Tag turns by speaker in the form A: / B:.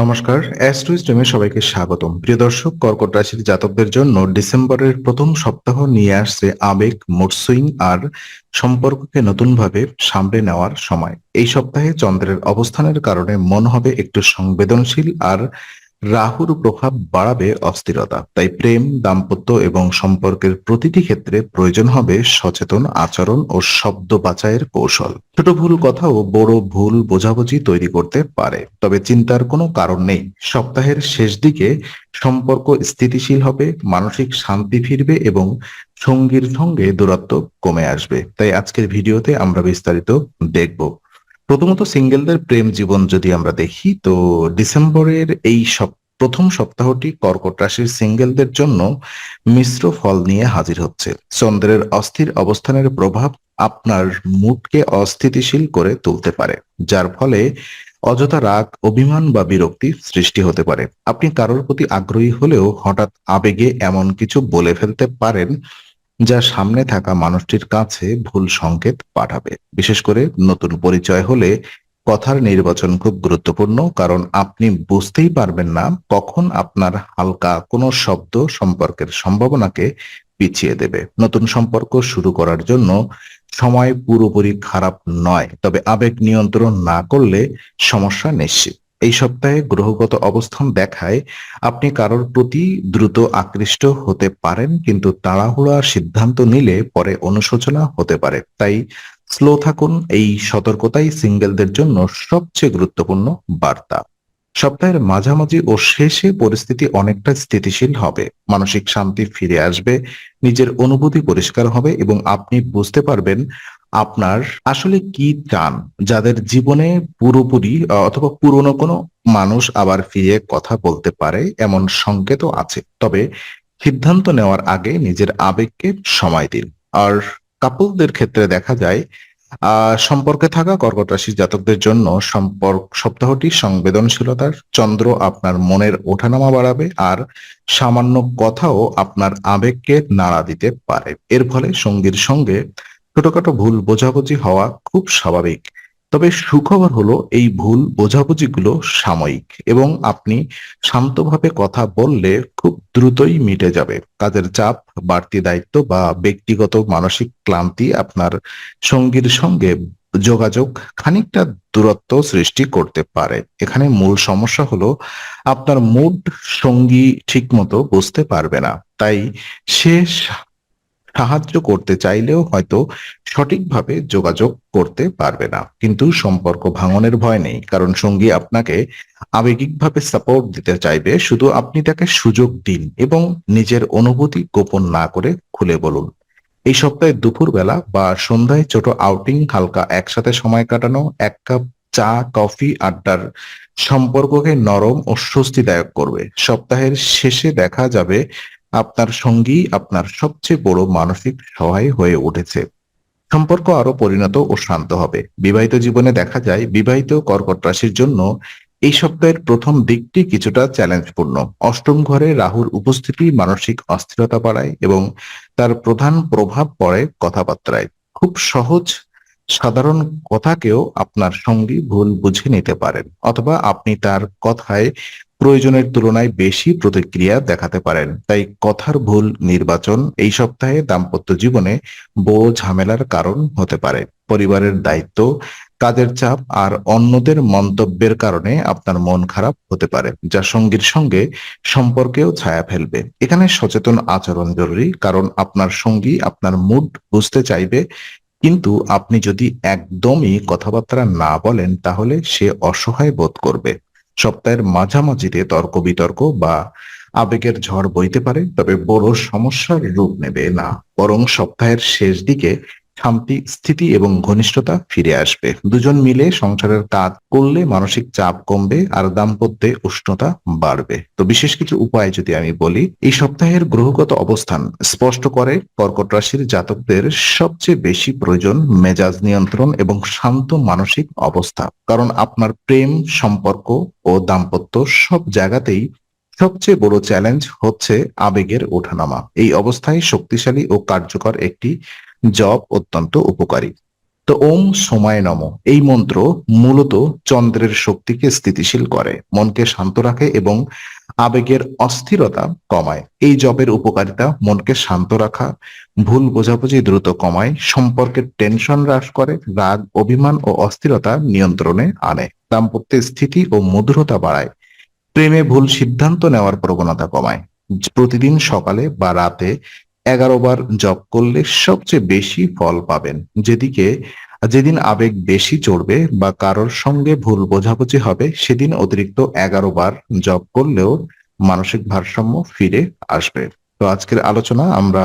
A: নমস্কার অ্যাস্ট্রোইস্টেমে সবাইকে স্বাগতম। প্রিয় দর্শক, কর্কট রাশির জাতকদের জন্য ডিসেম্বরের প্রথম সপ্তাহ নিয়ে আসছে আবেগ মুডসুইং আর সম্পর্ককে নতুনভাবে সামলে নেওয়ার সময়। এই সপ্তাহে চন্দ্রের অবস্থানের কারণে মন হবে একটু সংবেদনশীল আর রাহুর প্রভাব বাড়াবে অস্থিরতা। তাই প্রেম, দাম্পত্য এবং সম্পর্কের প্রতিটি ক্ষেত্রে প্রয়োজন হবে সচেতন আচরণ ও শব্দ বাছাইয়ের কৌশল। ছোট ভুল কথাও বড় ভুল বোঝাবুঝি তৈরি করতে পারে। তবে চিন্তার কোনো কারণ নেই। সপ্তাহের শেষ দিকে সম্পর্ক স্থিতিশীল হবে, মানসিক শান্তি ফিরবে এবং সঙ্গীর সঙ্গে দূরত্ব কমে আসবে। তাই আজকের ভিডিওতে আমরা বিস্তারিত দেখব। প্রথমত সিঙ্গেলদের প্রেম জীবন যদি আমরা দেখি, তো ডিসেম্বরের এই সপ, প্রথম সপ্তাহটি কর্কট রাশির সিঙ্গেলদের জন্য মিশ্র ফল নিয়ে হাজির হচ্ছে। চন্দ্রের অস্থির অবস্থানের প্রভাব আপনার মুডকে অস্থিতিশীল করে তুলতে পারে, যার ফলে অযথা রাগ, অভিমান বা বিরক্তি সৃষ্টি হতে পারে। আপনি কারোর প্রতি আগ্রহী হলেও হঠাৎ আবেগে এমন কিছু বলে ফেলতে পারেন যা সামনে থাকা মানুষটির কাছে ভুল সংকেত পাঠাবে। বিশেষ করে নতুন পরিচয় হলে কথার নির্বাচন খুব গুরুত্বপূর্ণ, কারণ আপনি বুঝতেই পারবেন না কখন আপনার হালকা কোনো শব্দ সম্পর্কের সম্ভাবনাকে পিছিয়ে দেবে। নতুন সম্পর্ক শুরু করার জন্য সময় পুরোপুরি খারাপ নয়, তবে আবেগ নিয়ন্ত্রণ না করলে সমস্যা নিশ্চিত। এই সপ্তাহে গ্রহগত অবস্থান দেখায় আপনি কারোর প্রতি দ্রুত আকৃষ্ট হতে পারেন, কিন্তু তাড়াহুড়ার সিদ্ধান্ত নিলে পরে অনুশোচনা হতে পারে। তাই স্লো থাকুন, এই সতর্কতাই সিঙ্গেলদের জন্য সবচেয়ে গুরুত্বপূর্ণ বার্তা। সপ্তাহের মাঝামাঝি ও শেষে পরিস্থিতি অনেকটা স্থিতিশীল হবে। মানসিক শান্তি ফিরে আসবে, নিজের অনুভূতি পরিষ্কার হবে এবং আপনি বুঝতে পারবেন আপনার আসলে কি চান? যাদের জীবনে পুরোপুরি অথবা পুরনো কোনো মানুষ আবার ফিরে কথা বলতে পারে, এমন সংকেতও আছে। তবে সিদ্ধান্ত নেওয়ার আগে নিজের আবেগকে সময় দিন। আর কাপলদের ক্ষেত্রে দেখা যায় সম্পর্কে থাকা কর্কট রাশির জাতকদের জন্য সম্পর্ক, সপ্তাহটি সংবেদনশীলতার চন্দ্র আপনার মনের ওঠানামা বাড়াবে আর সামান্য কথাও আপনার আবেগকে নাড়া দিতে পারে। এর ফলে সঙ্গীর সঙ্গে ছোটখাটো ভুল বোঝাবুঝি হওয়া খুব স্বাভাবিক। তবে সুখবর হলো, এই ভুল বোঝাবুঝিগুলো সাময়িক এবং আপনি শান্তভাবে কথা বললে খুব দ্রুতই মিটে যাবে। কাজের চাপ, বাড়তি দায়িত্ব বা ব্যক্তিগত মানসিক ক্লান্তি আপনার সঙ্গীর সঙ্গে যোগাযোগ খানিকটা দূরত্ব সৃষ্টি করতে পারে। এখানে মূল সমস্যা হলো, আপনার মুড সঙ্গী ঠিকমতো বুঝতে পারবে না। তাই সে সাহায্য করতে চাইলেও হয়তো সঠিকভাবে যোগাযোগ করতে পারবে না। কিন্তু সম্পর্ক ভাঙনের ভয় নেই, কারণ সঙ্গী আপনাকে আবেগিকভাবে সাপোর্ট দিতে চাইবে, শুধু আপনি তাকে সুযোগ দিন এবং নিজের অনুভূতি গোপন না করে খুলে বলুন। এই সপ্তাহে দুপুরবেলা বা সন্ধ্যায় ছোট আউটিং হালকা একসাথে সময় কাটানো, এক কাপ চা, কফি, আড্ডার সম্পর্ককে নরম ও স্বস্তিদায়ক করবে। সপ্তাহের শেষে দেখা যাবে আপনার সঙ্গী আপনার সবচেয়ে বড় মানসিক সহায় হয়ে উঠেছে। সম্পর্ক আরও পরিণত ও শান্ত হবে। বিবাহিত জীবনে দেখা যায়, বিবাহিত কর্কট রাশির জন্য এই সপ্তাহের প্রথম দিকটি কিছুটা চ্যালেঞ্জপূর্ণ অষ্টম ঘরে রাহুর উপস্থিতি মানসিক অস্থিরতা বাড়ায় এবং তার প্রধান প্রভাব পড়ে কথাবার্তায়। খুব সহজ, সাধারণ কথাকেও আপনার সঙ্গী ভুল বুঝে নিতে পারেন, অথবা আপনি তার কথায় প্রয়োজনের তুলনায় বেশি প্রতিক্রিয়া দেখাতে পারেন। তাই কথার ভুল নির্বাচন এই সপ্তাহে দাম্পত্য জীবনে বড় ঝামেলার কারণ হতে পারে। পরিবারের দায়িত্ব, কাজের চাপ আর অন্যদের মন্তব্যের কারণে আপনার মন খারাপ হতে পারে, যা সঙ্গীর সঙ্গে সম্পর্কেও ছায়া ফেলবে। এখানে সচেতন আচরণ জরুরি, কারণ আপনার সঙ্গী আপনার মুড বুঝতে চাইবে, কিন্তু আপনি যদি একদমই কথাবার্তা না বলেন, তাহলে সে অসহায় বোধ করবে। সপ্তাহের মাঝামাঝিতে তর্ক বিতর্ক বা আবেগের ঝড় বইতে পারে, তবে বড় সমস্যার রূপ নেবে না। বরং সপ্তাহের শেষ দিকে শান্তি, স্থিতি এবং ঘনিষ্ঠতা ফিরে আসবে। দুজন মিলে সংসারের কাজ করলে মানসিক চাপ কমবে আর দাম্পত্যে উষ্ণতা বাড়বে। তো বিশেষ কিছু উপায় যদি আমি বলি, এই সপ্তাহের গ্রহগত অবস্থান স্পষ্ট করে কর্কট রাশির জাতকদের সবচেয়ে বেশি প্রয়োজন মেজাজ নিয়ন্ত্রণ এবং শান্ত মানসিক অবস্থা। কারণ আপনার প্রেম, সম্পর্ক ও দাম্পত্য সব জায়গাতেই সবচেয়ে বড় চ্যালেঞ্জ হচ্ছে আবেগের ওঠানামা। এই অবস্থায় শক্তিশালী ও কার্যকর একটি জব অত্যন্ত উপকারী। তো ওম সময় নম, এই মন্ত্র মূলত চন্দ্রের শক্তিকে স্থিতিশীল করে, মনকে শান্ত রাখে এবং আবেগের অস্থিরতা কমায়। এই জপের উপকারিতা মনকে শান্ত রাখা, ভুল বোঝাবুঝি দ্রুত কমায়, সম্পর্কের টেনশন হ্রাস করে, রাগ, অভিমান ও অস্থিরতা নিয়ন্ত্রণে আনে, দাম্পত্যের স্থিতি ও মধুরতা বাড়ায়, প্রেমে ভুল সিদ্ধান্ত নেওয়ার প্রবণতা কমায়। প্রতিদিন সকালে বা রাতে এগারো বার জপ করলে সবচেয়ে বেশি ফল পাবেন। যেদিকে, যেদিন আবেগ বেশি চড়বে বা কারোর সঙ্গে ভুল বোঝাবুঝি হবে, সেদিন অতিরিক্ত এগারো বার জপ করলেও মানসিক ভারসাম্য ফিরে আসবে। তো আজকের আলোচনা আমরা